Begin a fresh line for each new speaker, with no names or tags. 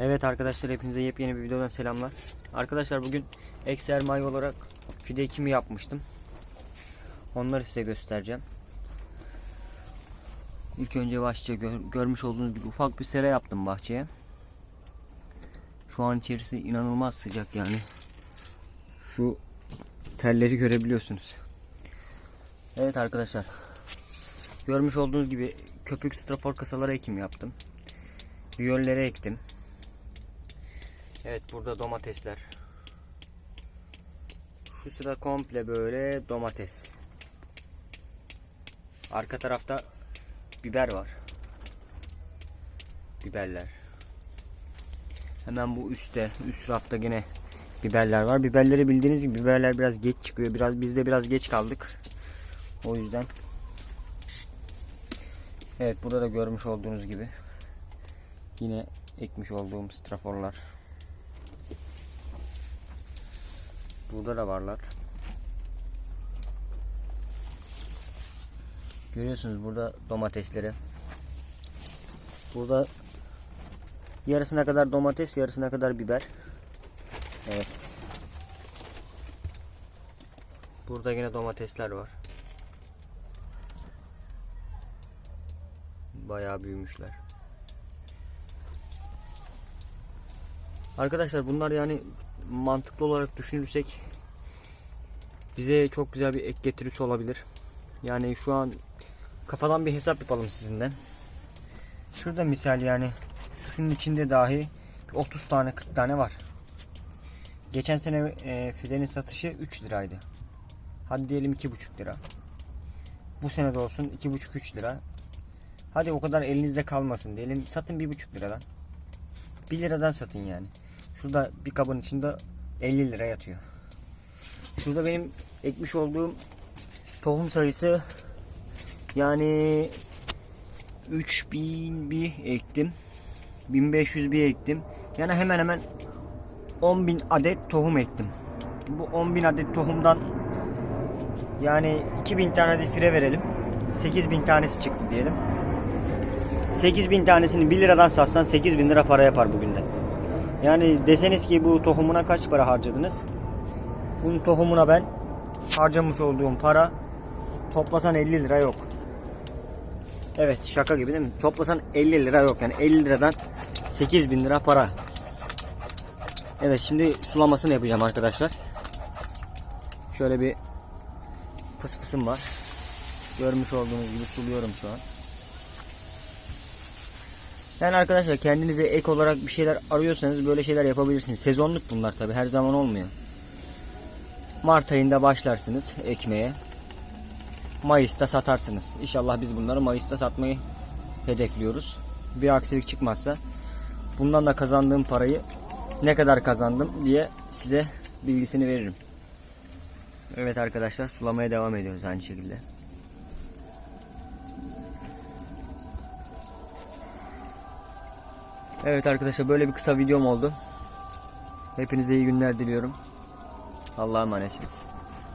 Evet arkadaşlar hepinize yepyeni bir videodan selamlar. Arkadaşlar bugün ek sermaye olarak fide ekimi yapmıştım. Onları size göstereceğim. İlk önce bahçe gör- görmüş olduğunuz gibi ufak bir sera yaptım bahçeye. Şu an içerisi inanılmaz sıcak yani. Şu telleri görebiliyorsunuz. Evet arkadaşlar. Görmüş olduğunuz gibi köpük strafor kasalara ekim yaptım. Biyollere ektim. Evet burada domatesler. Şu sıra komple böyle domates. Arka tarafta biber var. Biberler. Hemen bu üstte, üst rafta gene biberler var. Biberleri bildiğiniz gibi biberler biraz geç çıkıyor. Biraz biz de biraz geç kaldık. O yüzden. Evet burada da görmüş olduğunuz gibi yine ekmiş olduğum straforlar. Burada da varlar. Görüyorsunuz burada domatesleri. Burada yarısına kadar domates, yarısına kadar biber. Evet. Burada yine domatesler var. Bayağı büyümüşler. Arkadaşlar bunlar yani mantıklı olarak düşünürsek bize çok güzel bir ek getirisi olabilir. Yani şu an kafadan bir hesap yapalım sizinle. Şurada misal yani şunun içinde dahi 30 tane 40 tane var. Geçen sene e, fidenin satışı 3 liraydı. Hadi diyelim 2,5 lira. Bu sene de olsun 2,5-3 lira. Hadi o kadar elinizde kalmasın diyelim. Satın 1,5 liradan. 1 liradan satın yani. Şurada bir kabın içinde 50 lira yatıyor. Şurada benim ekmiş olduğum tohum sayısı yani 3000 bir ektim. 1500 bir ektim. Yani hemen hemen 10.000 adet tohum ektim. Bu 10.000 adet tohumdan yani 2000 tane de fire verelim. 8000 tanesi çıktı diyelim. 8000 tanesini 1 liradan satsan 8000 lira para yapar bugün. Yani deseniz ki bu tohumuna kaç para harcadınız? Bunun tohumuna ben harcamış olduğum para toplasan 50 lira yok. Evet şaka gibi değil mi? Toplasan 50 lira yok yani 50 liradan 8000 lira para. Evet şimdi sulamasını yapacağım arkadaşlar. Şöyle bir fıs fısım var. Görmüş olduğunuz gibi suluyorum şu an. Yani arkadaşlar kendinize ek olarak bir şeyler arıyorsanız böyle şeyler yapabilirsiniz. Sezonluk bunlar tabi her zaman olmuyor. Mart ayında başlarsınız ekmeye. Mayıs'ta satarsınız. İnşallah biz bunları Mayıs'ta satmayı hedefliyoruz. Bir aksilik çıkmazsa bundan da kazandığım parayı ne kadar kazandım diye size bilgisini veririm. Evet arkadaşlar sulamaya devam ediyoruz aynı şekilde. Evet arkadaşlar böyle bir kısa videom oldu. Hepinize iyi günler diliyorum. Allah'a emanetsiniz.